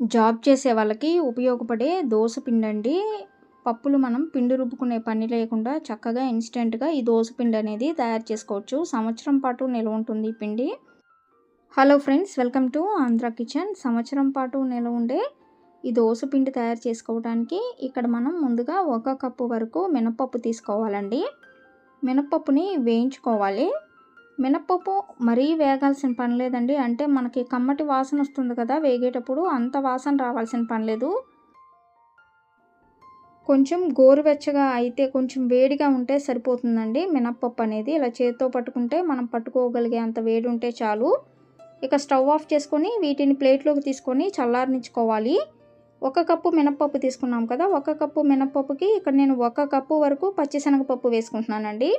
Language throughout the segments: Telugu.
జాబ్ చేసే వాళ్ళకి ఉపయోగపడే దోస పిండి అండి పప్పులు మనం పిండి రుబ్బుకునే పని లేకుండా చక్కగా ఇన్స్టెంట్గా ఈ దోస పిండి అనేది తయారు చేసుకోవచ్చు. సంవత్సరం పాటు నిల్వ ఉంటుంది ఈ పిండి. Hello friends welcome to Andhra kitchen. సంవత్సరం పాటు నిల్వ ఉండే ఈ దోశ పిండి తయారు చేసుకోవడానికి ఇక్కడ మనం ముందుగా ఒక కప్పు వరకు మినపప్పు తీసుకోవాలండి. మినపప్పుని వేయించుకోవాలి. మినప్పప్పు మరీ వేగాల్సిన పని లేదండి. అంటే మనకి కమ్మటి వాసన వస్తుంది కదా వేగేటప్పుడు అంత వాసన రావాల్సిన పని లేదు. కొంచెం గోరువెచ్చగా అయితే కొంచెం వేడిగా ఉంటే సరిపోతుందండి మినప్పప్పు అనేది. ఇలా చేతితో పట్టుకుంటే మనం పట్టుకోగలిగే అంత వేడి ఉంటే చాలు. ఇక స్టవ్ ఆఫ్ చేసుకొని వీటిని ప్లేట్లోకి తీసుకొని చల్లారనించుకోవాలి ఒక కప్పు మినప్పప్పు తీసుకున్నాం కదా ఒక కప్పు మినప్పప్పుకి ఇక్కడ నేను ఒక కప్పు వరకు పచ్చిశనగపప్పు వేసుకుంటున్నానండి.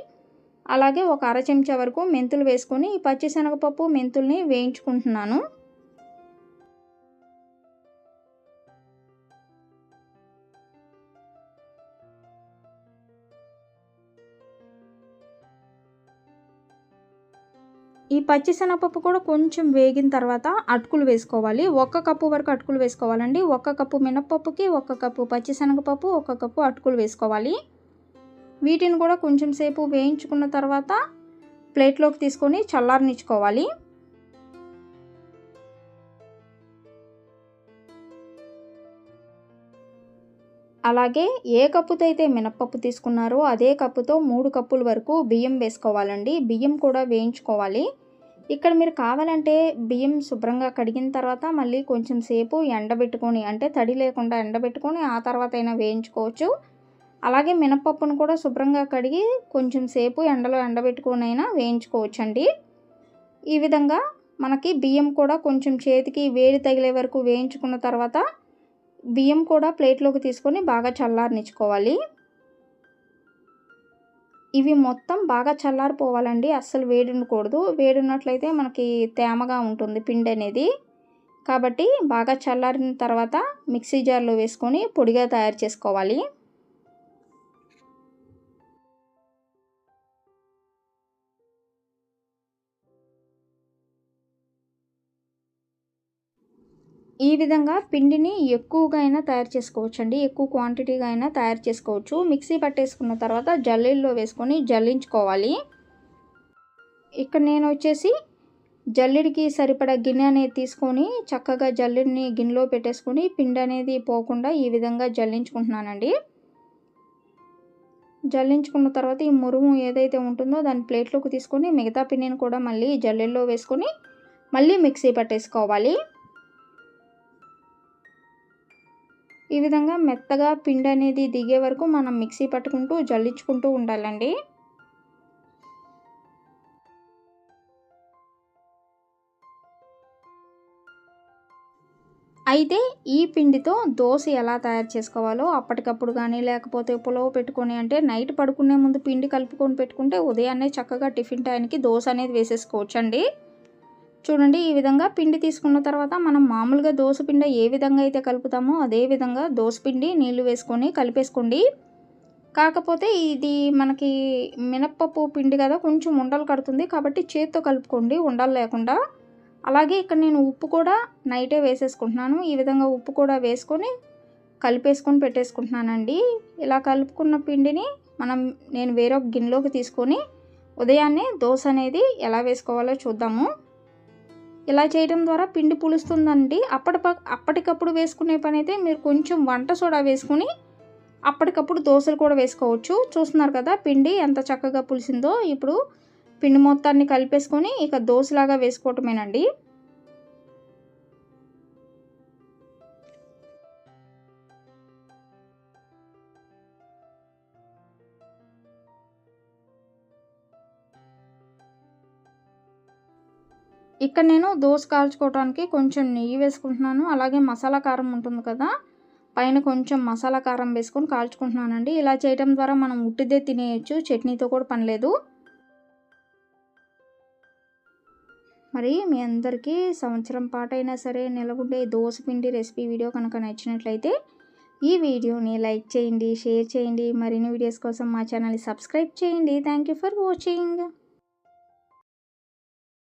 అలాగే ఒక అర చెంచా వరకు మెంతులు వేసుకొని ఈ పచ్చిశనగపప్పు మెంతుల్ని వేయించుకుంటున్నాను. ఈ పచ్చిశనగపప్పు కూడా కొంచెం వేగిన తర్వాత అటుకులు వేసుకోవాలి. ఒక్క కప్పు వరకు అటుకులు వేసుకోవాలండి. ఒక్క కప్పు మినప్పప్పుకి ఒక్క కప్పు పచ్చిశనగపప్పు ఒక్క కప్పు అటుకులు వేసుకోవాలి. వీటిని కూడా కొంచెం సేపు వేయించుకున్న తర్వాత ప్లేట్లోకి తీసుకొని చల్లారనిచ్చుకోవాలి. అలాగే ఏ కప్పుతో అయితే మినప్పప్పు తీసుకున్నారో అదే కప్పుతో మూడు కప్పుల వరకు బియ్యం వేసుకోవాలండి. బియ్యం కూడా వేయించుకోవాలి. ఇక్కడ మీరు కావాలంటే బియ్యం శుభ్రంగా కడిగిన తర్వాత మళ్ళీ కొంచెం సేపు ఎండబెట్టుకొని అంటే తడి లేకుండా ఎండబెట్టుకొని ఆ తర్వాత అయినా వేయించుకోవచ్చు. అలాగే మినపప్పును కూడా శుభ్రంగా కడిగి కొంచెం సేపు ఎండలో ఎండబెట్టుకునైనా వేయించుకోవచ్చండి. ఈ విధంగా మనకి బియ్యం కూడా కొంచెం చేతికి వేడి తగిలే వరకు వేయించుకున్న తర్వాత బియ్యం కూడా ప్లేట్లోకి తీసుకొని బాగా చల్లారనిచ్చుకోవాలి. ఇవి మొత్తం బాగా చల్లారిపోవాలండి అస్సలు వేడి ఉండకూడదు వేడి ఉన్నట్లయితే మనకి తేమగా ఉంటుంది పిండి అనేది కాబట్టి బాగా చల్లారిన తర్వాత మిక్సీ జార్లో వేసుకొని పొడిగా తయారు చేసుకోవాలి. ఈ విధంగా పిండిని ఎక్కువగా అయినా తయారు చేసుకోవచ్చు అండి ఎక్కువ క్వాంటిటీగా అయినా తయారు చేసుకోవచ్చు. మిక్సీ పట్టేసుకున్న తర్వాత జల్లీల్లో వేసుకొని జల్లించుకోవాలి. ఇక్కడ నేను వచ్చేసి జల్లెడికి సరిపడా గిన్నె అనేది తీసుకొని చక్కగా జల్లెడిని గిన్నెలో పెట్టేసుకొని పిండి అనేది పోకుండా ఈ విధంగా జల్లించుకుంటున్నానండి. జల్లించుకున్న తర్వాత ఈ మురుము ఏదైతే ఉంటుందో దాన్ని ప్లేట్లోకి తీసుకొని మిగతా పిండిని కూడా మళ్ళీ జల్లెల్లో వేసుకొని మళ్ళీ మిక్సీ పట్టేసుకోవాలి. ఈ విధంగా మెత్తగా పిండి అనేది దిగే వరకు మనం మిక్సీ పట్టుకుంటూ జల్లించుకుంటూ ఉండాలండి. అయితే ఈ పిండితో దోశ ఎలా తయారు చేసుకోవాలో అప్పటికప్పుడు కానీ లేకపోతే పులవ పెట్టుకొని అంటే నైట్ పడుకునే ముందు పిండి కలుపుకొని పెట్టుకుంటే ఉదయాన్నే చక్కగా టిఫిన్ టైంకి దోశ అనేది వేసేసుకోవచ్చు అండి చూడండి ఈ విధంగా పిండి తీసుకున్న తర్వాత మనం మామూలుగా పిండి ఏ విధంగా అయితే కలుపుతామో అదే విధంగా పిండి నీళ్ళు వేసుకొని కలిపేసుకోండి. కాకపోతే ఇది మనకి మినప్పప్పు పిండి కదా కొంచెం ఉండలు కడుతుంది కాబట్టి చేత్తో కలుపుకోండి ఉండలు లేకుండా. అలాగే ఇక్కడ నేను ఉప్పు కూడా నైటే వేసేసుకుంటున్నాను. ఈ విధంగా ఉప్పు కూడా వేసుకొని కలిపేసుకొని పెట్టేసుకుంటున్నానండి. ఇలా కలుపుకున్న పిండిని మనం నేను వేరొక గిన్నెలోకి తీసుకొని ఉదయాన్నే దోశ అనేది ఎలా వేసుకోవాలో చూద్దాము. ఇలా చేయడం ద్వారా పిండి పులుస్తుందండి. అప్పటి అప్పటికప్పుడు వేసుకునే పని అయితే మీరు కొంచెం వంట సోడా వేసుకుని అప్పటికప్పుడు దోశలు కూడా వేసుకోవచ్చు. చూస్తున్నారు కదా పిండి ఎంత చక్కగా పులిసిందో. ఇప్పుడు పిండి మొత్తాన్ని కలిపేసుకొని ఇక దోశలాగా వేసుకోవటమేనండి. ఇక్కడ నేను దోశ కాల్చుకోవడానికి కొంచెం నెయ్యి వేసుకుంటున్నాను. అలాగే మసాలా కారం ఉంటుంది కదా పైన కొంచెం మసాలా కారం వేసుకొని కాల్చుకుంటున్నానండి. ఇలా చేయడం ద్వారా మనం ఉట్టిదే తినేయచ్చు చట్నీతో కూడా పనిలేదు. మరి మీ అందరికీ సంవత్సరం పాటైనా సరే నిలబడే దోశ పిండి రెసిపీ వీడియో కనుక నచ్చినట్లయితే ఈ వీడియోని లైక్ చేయండి షేర్ చేయండి. మరిన్ని వీడియోస్ కోసం మా ఛానల్ని సబ్స్క్రైబ్ చేయండి. Thank you for watching.